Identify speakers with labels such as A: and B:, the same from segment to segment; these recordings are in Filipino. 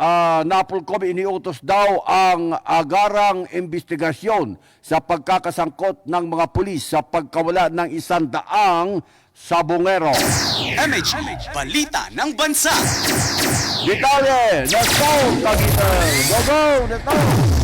A: ah, Napolcom iniutos daw ang agarang investigasyon sa pagkakasangkot ng mga pulis sa pagkawala ng isang daang sabongero.
B: MH, Balita ng Bansa.
A: Detalye, Nestor Cavite. Go, go, Nestor!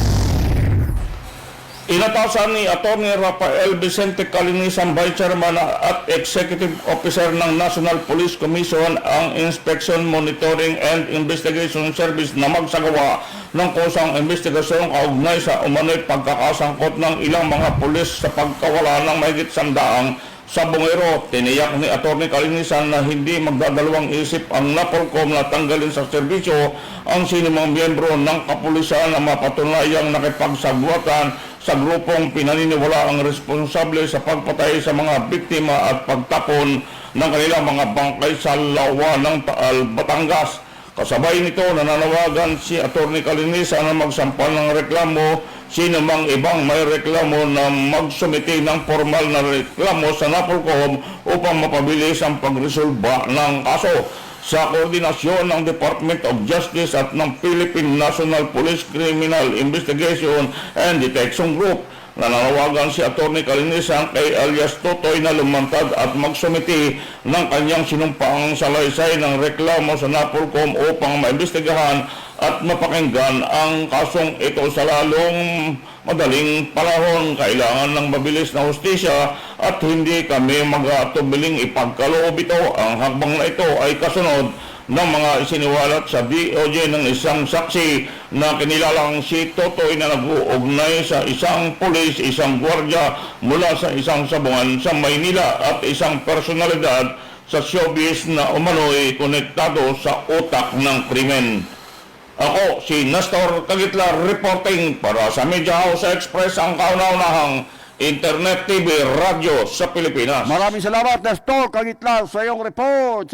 C: Inatasan ni Atty. Rafael Vicente Calinisan, Vice Chairman at Executive Officer ng National Police Commission ang Inspection Monitoring and Investigation Service na magsagawa ng kusang investigasyon kaugnay sa umano'y pagkakasangkot ng ilang mga pulis sa pagkawala ng mahigit sandaang sa bungero. Tiniyak ni Atty. Calinisan na hindi magdadalawang isip ang NAPOLCOM na tanggalin sa serbisyo ang sinumang miyembro ng kapulisan na mapatunayang nakipagsagwatan sa grupong pinaniniwala ang responsable sa pagpatay sa mga biktima at pagtapon ng kanilang mga bangkay sa lawa ng Taal, Batangas. Kasabay nito, nananawagan si Atty. Kalinisa na magsampal ng reklamo sino mang ibang may reklamo na magsumiti ng formal na reklamo sa NAPOLCOM upang mapabilis ang pagresolba ng kaso sa koordinasyon ng Department of Justice at ng Philippine National Police Criminal Investigation and Detection Group. Nananawagan si Atty. Kalinisan kay alias Totoy na lumantad at magsumiti ng kanyang sinumpaang salaysay ng reklamo sa NAPOLCOM upang maimbestigahan at mapakinggan ang kasong ito sa lalong madaling panahon. Kailangan ng mabilis na hustisya at hindi kami mag-atubiling ipagkaloob ito. Ang hakbang na ito ay kasunod ng mga isiniwalat sa DOJ ng isang saksi na kinilalang si Totoy na nag-uugnay sa isang pulis, isang gwardya mula sa isang sabungan sa Maynila at isang personalidad sa showbiz na umano'y konektado sa utak ng krimen. Ako, si Nestor Kagitla reporting para sa Media House Express ang kauna-unahang Internet TV Radio sa Pilipinas.
A: Maraming salamat, Nestor Cagitla, sa iyong report.